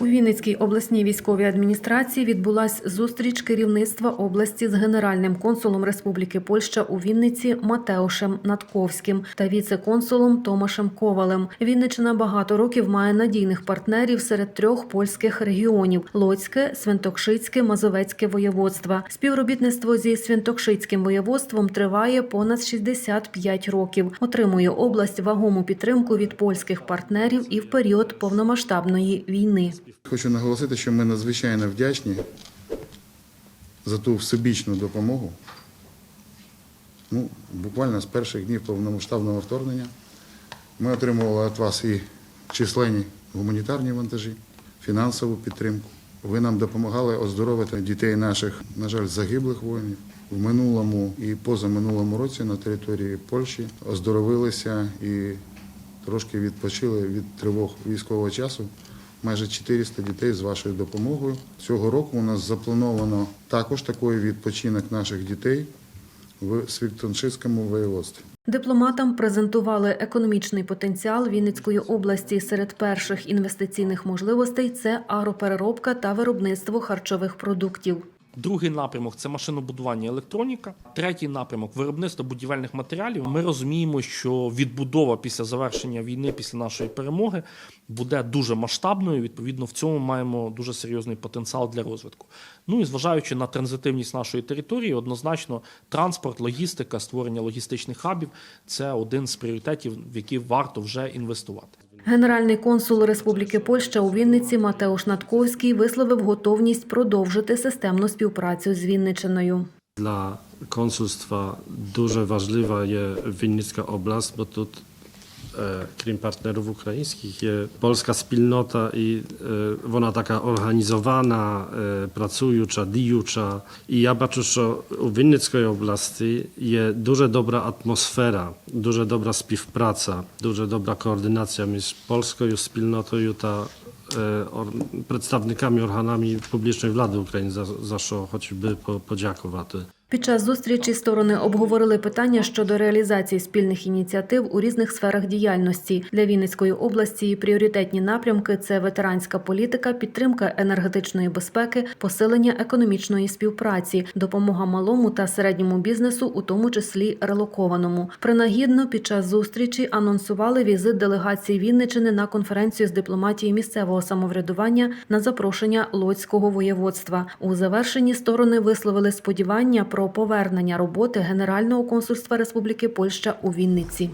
У Вінницькій обласній військовій адміністрації відбулась зустріч керівництва області з генеральним консулом Республіки Польща у Вінниці Матеушем Натковським та віце-консулом Томашем Ковалем. Вінниччина багато років має надійних партнерів серед трьох польських регіонів: Лоцьке, Свинтокшицьке, Мазовецьке воєводства. Співробітництво зі Свинтокшицьким воєводством триває понад 65 років. Отримує область вагому підтримку від польських партнерів і в період повномасштабної війни. Хочу наголосити, що ми надзвичайно вдячні за ту всебічну допомогу. Ну, буквально з перших днів повномасштабного вторгнення ми отримували від вас і численні гуманітарні вантажі, фінансову підтримку. Ви нам допомагали оздоровити дітей наших, на жаль, загиблих воїнів. В минулому і позаминулому році на території Польщі оздоровилися і трошки відпочили від тривог військового часу. Майже 400 дітей з вашою допомогою. Цього року у нас заплановано також такий відпочинок наших дітей в Світоншицькому воєводстві. Дипломатам презентували економічний потенціал Вінницької області. Серед перших інвестиційних можливостей це агропереробка та виробництво харчових продуктів. Другий напрямок це машинобудування електроніка. Третій напрямок виробництво будівельних матеріалів. Ми розуміємо, що відбудова після завершення війни, після нашої перемоги, буде дуже масштабною. Відповідно, в цьому маємо дуже серйозний потенціал для розвитку. Ну і зважаючи на транзитивність нашої території, однозначно транспорт, логістика, створення логістичних хабів це один з пріоритетів, в які варто вже інвестувати. Генеральний консул Республіки Польща у Вінниці Матеуш Натковський висловив готовність продовжити системну співпрацю з Вінничиною. Для консульства дуже важлива є Вінницька область, бо тут E, Krim Partnerów Ukraińskich. Polska wspólnota i e, ona taka organizowana, e, pracująca, diucza. I ja patrzę, że w Winnickiej oblasti jest dużo dobra atmosfera, dużo dobra współpraca, dużo dobra koordynacja między Polską i wspólnotą i ta predstawnikami organami publicznej władzy Ukrainy za, za co choćby po, podziakowaty. Під час зустрічі сторони обговорили питання щодо реалізації спільних ініціатив у різних сферах діяльності для Вінницької області. Пріоритетні напрямки це ветеранська політика, підтримка енергетичної безпеки, посилення економічної співпраці, допомога малому та середньому бізнесу, у тому числі релокованому. Принагідно під час зустрічі анонсували візит делегації Вінничини на конференцію з дипломатії місцевого самоврядування на запрошення Лоцького воєводства. У завершенні сторони висловили сподівання про повернення роботи Генерального консульства Республіки Польща у Вінниці.